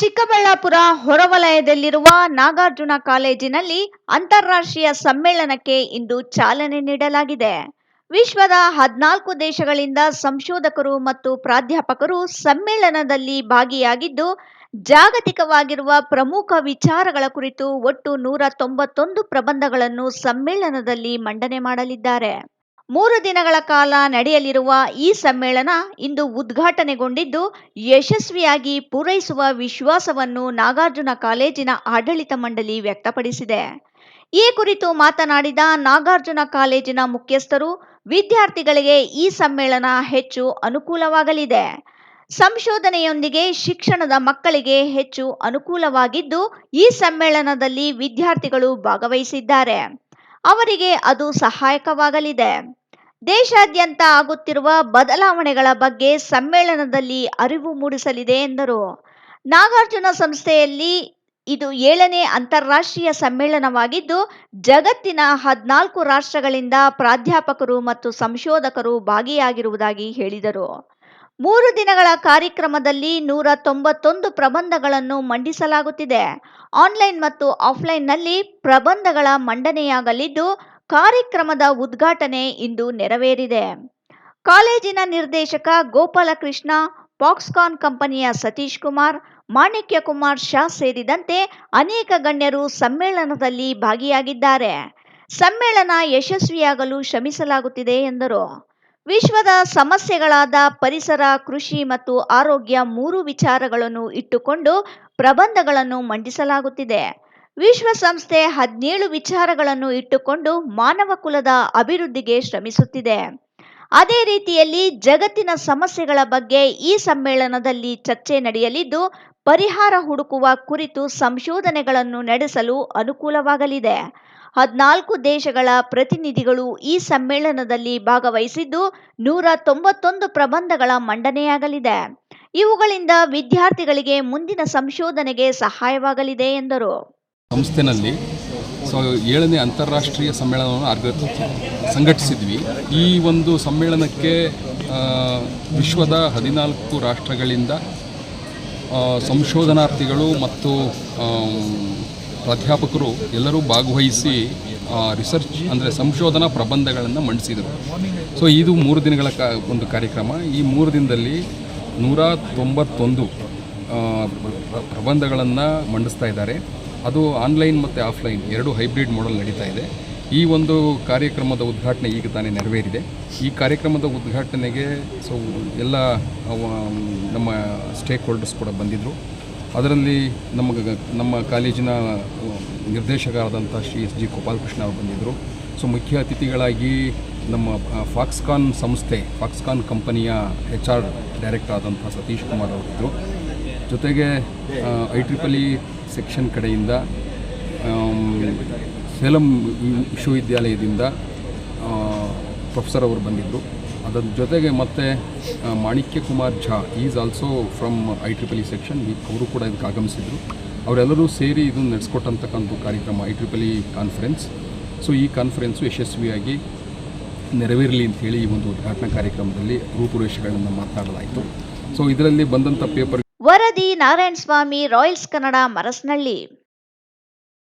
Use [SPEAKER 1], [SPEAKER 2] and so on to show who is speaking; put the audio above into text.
[SPEAKER 1] ಚಿಕ್ಕಬಳ್ಳಾಪುರ ಹೊರವಲಯದಲ್ಲಿರುವ ನಾಗಾರ್ಜುನ ಕಾಲೇಜಿನಲ್ಲಿ ಅಂತಾರಾಷ್ಟ್ರೀಯ ಸಮ್ಮೇಳನಕ್ಕೆ ಇಂದು ಚಾಲನೆ ನೀಡಲಾಗಿದೆ. ವಿಶ್ವದ ಹದಿನಾಲ್ಕು ದೇಶಗಳಿಂದ ಸಂಶೋಧಕರು ಮತ್ತು ಪ್ರಾಧ್ಯಾಪಕರು ಸಮ್ಮೇಳನದಲ್ಲಿ ಭಾಗಿಯಾಗಿದ್ದು, ಜಾಗತಿಕವಾಗಿರುವ ಪ್ರಮುಖ ವಿಚಾರಗಳ ಕುರಿತು ಒಟ್ಟು ನೂರ ತೊಂಬತ್ತೊಂದು ಪ್ರಬಂಧಗಳನ್ನು ಸಮ್ಮೇಳನದಲ್ಲಿ ಮಂಡನೆ ಮಾಡಲಿದ್ದಾರೆ. ಮೂರು ದಿನಗಳ ಕಾಲ ನಡೆಯಲಿರುವ ಈ ಸಮ್ಮೇಳನ ಇಂದು ಉದ್ಘಾಟನೆಗೊಂಡಿದ್ದು, ಯಶಸ್ವಿಯಾಗಿ ಪೂರೈಸುವ ವಿಶ್ವಾಸವನ್ನು ನಾಗಾರ್ಜುನ ಕಾಲೇಜಿನ ಆಡಳಿತ ಮಂಡಳಿ ವ್ಯಕ್ತಪಡಿಸಿದೆ. ಈ ಕುರಿತು ಮಾತನಾಡಿದ ನಾಗಾರ್ಜುನ ಕಾಲೇಜಿನ ಮುಖ್ಯಸ್ಥರು, ವಿದ್ಯಾರ್ಥಿಗಳಿಗೆ ಈ ಸಮ್ಮೇಳನ ಹೆಚ್ಚು ಅನುಕೂಲವಾಗಲಿದೆ. ಸಂಶೋಧನೆಯೊಂದಿಗೆ ಶಿಕ್ಷಣದ ಮಕ್ಕಳಿಗೆ ಹೆಚ್ಚು ಅನುಕೂಲವಾಗಿದ್ದು, ಈ ಸಮ್ಮೇಳನದಲ್ಲಿ ವಿದ್ಯಾರ್ಥಿಗಳು ಭಾಗವಹಿಸಿದ್ದಾರೆ. ಅವರಿಗೆ ಅದು ಸಹಾಯಕವಾಗಲಿದೆ. ದೇಶಾದ್ಯಂತ ಆಗುತ್ತಿರುವ ಬದಲಾವಣೆಗಳ ಬಗ್ಗೆ ಸಮ್ಮೇಳನದಲ್ಲಿ ಅರಿವು ಮೂಡಿಸಲಿದೆ ಎಂದರು. ನಾಗಾರ್ಜುನ ಸಂಸ್ಥೆಯಲ್ಲಿ ಇದು ಏಳನೇ ಅಂತಾರಾಷ್ಟ್ರೀಯ ಸಮ್ಮೇಳನವಾಗಿದ್ದು, ಜಗತ್ತಿನ ಹದಿನಾಲ್ಕು ರಾಷ್ಟ್ರಗಳಿಂದ ಪ್ರಾಧ್ಯಾಪಕರು ಮತ್ತು ಸಂಶೋಧಕರು ಭಾಗಿಯಾಗಿರುವುದಾಗಿ ಹೇಳಿದರು. ಮೂರು ದಿನಗಳ ಕಾರ್ಯಕ್ರಮದಲ್ಲಿ ನೂರ ತೊಂಬತ್ತೊಂದು ಪ್ರಬಂಧಗಳನ್ನು ಮಂಡಿಸಲಾಗುತ್ತಿದೆ. ಆನ್ಲೈನ್ ಮತ್ತು ಆಫ್ಲೈನ್ನಲ್ಲಿ ಪ್ರಬಂಧಗಳ ಮಂಡನೆಯಾಗಲಿದ್ದು, ಕಾರ್ಯಕ್ರಮದ ಉದ್ಘಾಟನೆ ಇಂದು ನೆರವೇರಿದೆ. ಕಾಲೇಜಿನ ನಿರ್ದೇಶಕ ಗೋಪಾಲಕೃಷ್ಣ, ಪಾಕ್ಸ್ಕಾನ್ ಕಂಪನಿಯ ಸತೀಶ್ ಕುಮಾರ್, ಮಾಣಿಕ್ಯ ಕುಮಾರ್ ಶಾ ಸೇರಿದಂತೆ ಅನೇಕ ಗಣ್ಯರು ಸಮ್ಮೇಳನದಲ್ಲಿ ಭಾಗಿಯಾಗಿದ್ದಾರೆ. ಸಮ್ಮೇಳನ ಯಶಸ್ವಿಯಾಗಲು ಶ್ರಮಿಸಲಾಗುತ್ತಿದೆ ಎಂದರು. ವಿಶ್ವದ ಸಮಸ್ಯೆಗಳಾದ ಪರಿಸರ, ಕೃಷಿ ಮತ್ತು ಆರೋಗ್ಯ ಮೂರು ವಿಚಾರಗಳನ್ನು ಇಟ್ಟುಕೊಂಡು ಪ್ರಬಂಧಗಳನ್ನು ಮಂಡಿಸಲಾಗುತ್ತಿದೆ. ವಿಶ್ವಸಂಸ್ಥೆ ಹದಿನೇಳು ವಿಚಾರಗಳನ್ನು ಇಟ್ಟುಕೊಂಡು ಮಾನವ ಕುಲದ ಅಭಿವೃದ್ಧಿಗೆ ಶ್ರಮಿಸುತ್ತಿದೆ. ಅದೇ ರೀತಿಯಲ್ಲಿ ಜಗತ್ತಿನ ಸಮಸ್ಯೆಗಳ ಬಗ್ಗೆ ಈ ಸಮ್ಮೇಳನದಲ್ಲಿ ಚರ್ಚೆ ನಡೆಯಲಿದ್ದು ಪರಿಹಾರ ಹುಡುಕುವ ಕುರಿತು ಸಂಶೋಧನೆಗಳನ್ನು ನಡೆಸಲು ಅನುಕೂಲವಾಗಲಿದೆ. ಹದಿನಾಲ್ಕು ದೇಶಗಳ ಪ್ರತಿನಿಧಿಗಳು ಈ ಸಮ್ಮೇಳನದಲ್ಲಿ ಭಾಗವಹಿಸಿದ್ದು ನೂರ ತೊಂಬತ್ತೊಂದು ಪ್ರಬಂಧಗಳ ಮಂಡನೆಯಾಗಲಿದೆ. ಇವುಗಳಿಂದ ವಿದ್ಯಾರ್ಥಿಗಳಿಗೆ ಮುಂದಿನ ಸಂಶೋಧನೆಗೆ ಸಹಾಯವಾಗಲಿದೆ ಎಂದರು.
[SPEAKER 2] ಸಂಸ್ಥೆನಲ್ಲಿ ಏಳನೇ ಅಂತಾರಾಷ್ಟ್ರೀಯ ಸಮ್ಮೇಳನವನ್ನು ಸಂಘಟಿಸಿದ್ವಿ. ಈ ಒಂದು ಸಮ್ಮೇಳನಕ್ಕೆ ವಿಶ್ವದ ಹದಿನಾಲ್ಕು ರಾಷ್ಟ್ರಗಳಿಂದ ಸಂಶೋಧನಾರ್ಥಿಗಳು ಮತ್ತು ಪ್ರಾಧ್ಯಾಪಕರು ಎಲ್ಲರೂ ಭಾಗವಹಿಸಿ ರಿಸರ್ಚ್ ಅಂದರೆ ಸಂಶೋಧನಾ ಪ್ರಬಂಧಗಳನ್ನು ಮಂಡಿಸಿದರು. ಸೊ ಇದು ಮೂರು ದಿನಗಳ ಕಾ, ಒಂದು ಕಾರ್ಯಕ್ರಮ. ಈ ಮೂರು ದಿನದಲ್ಲಿ ನೂರ ತೊಂಬತ್ತೊಂದು ಪ್ರಬಂಧಗಳನ್ನು ಮಂಡಿಸ್ತಾ ಇದ್ದಾರೆ. ಅದು ಆನ್ಲೈನ್ ಮತ್ತು ಆಫ್ಲೈನ್ ಎರಡು ಹೈಬ್ರಿಡ್ ಮಾಡೆಲ್ ನಡೀತಾ ಇದೆ. ಈ ಒಂದು ಕಾರ್ಯಕ್ರಮದ ಉದ್ಘಾಟನೆ ಈಗ ತಾನೇ ನೆರವೇರಿದೆ. ಈ ಕಾರ್ಯಕ್ರಮದ ಉದ್ಘಾಟನೆಗೆ ಸೊ ಎಲ್ಲ ನಮ್ಮ ಸ್ಟೇಕ್ ಹೋಲ್ಡರ್ಸ್ ಕೂಡ ಬಂದಿದ್ದರು ಅದರಲ್ಲಿ ನಮ್ಮ ನಮ್ಮ ಕಾಲೇಜಿನ ನಿರ್ದೇಶಕರಾದಂಥ ಶ್ರೀ ಎಸ್ ಜಿ ಗೋಪಾಲಕೃಷ್ಣ ಅವರು ಬಂದಿದ್ದರು ಸೊ ಮುಖ್ಯ ಅತಿಥಿಗಳಾಗಿ ನಮ್ಮ ಫಾಕ್ಸ್ಕಾನ್ ಸಂಸ್ಥೆ, ಫಾಕ್ಸ್ಕಾನ್ ಕಂಪನಿಯ ಎಚ್ ಆರ್ ಡೈರೆಕ್ಟರ್ ಆದಂಥ ಸತೀಶ್ ಕುಮಾರ್ ಅವರಿದ್ದರು ಜೊತೆಗೆ ಐ ಟ್ರಿಪಲ್ ಸೆಕ್ಷನ್ ಕಡೆಯಿಂದ ಸೇಲಂ ವಿಶ್ವವಿದ್ಯಾಲಯದಿಂದ ಪ್ರೊಫೆಸರ್ ಅವರು ಬಂದಿದ್ದರು ಅದರ ಜೊತೆಗೆ ಮತ್ತೆ Manikya Kumar Jha is also from I triple E section ಅವರು ಕೂಡ ಇದಕ್ಕೆ ಆಗಮಿಸಿದರು. ಅವರೆಲ್ಲರೂ ಸೇರಿ ಇದನ್ನು ನಡೆಸ್ಕೊಟ್ಟಂತಕ್ಕಂಥ ಕಾರ್ಯಕ್ರಮ I triple E conference so ಈ ಕಾನ್ಫರೆನ್ಸು ಯಶಸ್ವಿಯಾಗಿ ನೆರವೇರಲಿ ಅಂಥೇಳಿ ಈ ಒಂದು ಉದ್ಘಾಟನಾ ಕಾರ್ಯಕ್ರಮದಲ್ಲಿ ರೂಪುರೇಷೆಗಳನ್ನು ಮಾತನಾಡಲಾಯಿತು. ಸೊ ಇದರಲ್ಲಿ ಬಂದಂಥ ಪೇಪರ್
[SPEAKER 1] ವರದಿ ನಾರಾಯಣ ಸ್ವಾಮಿ ರಾಯಲ್ಸ್ ಕನ್ನಡ ಮರಸ್ನಳ್ಳಿ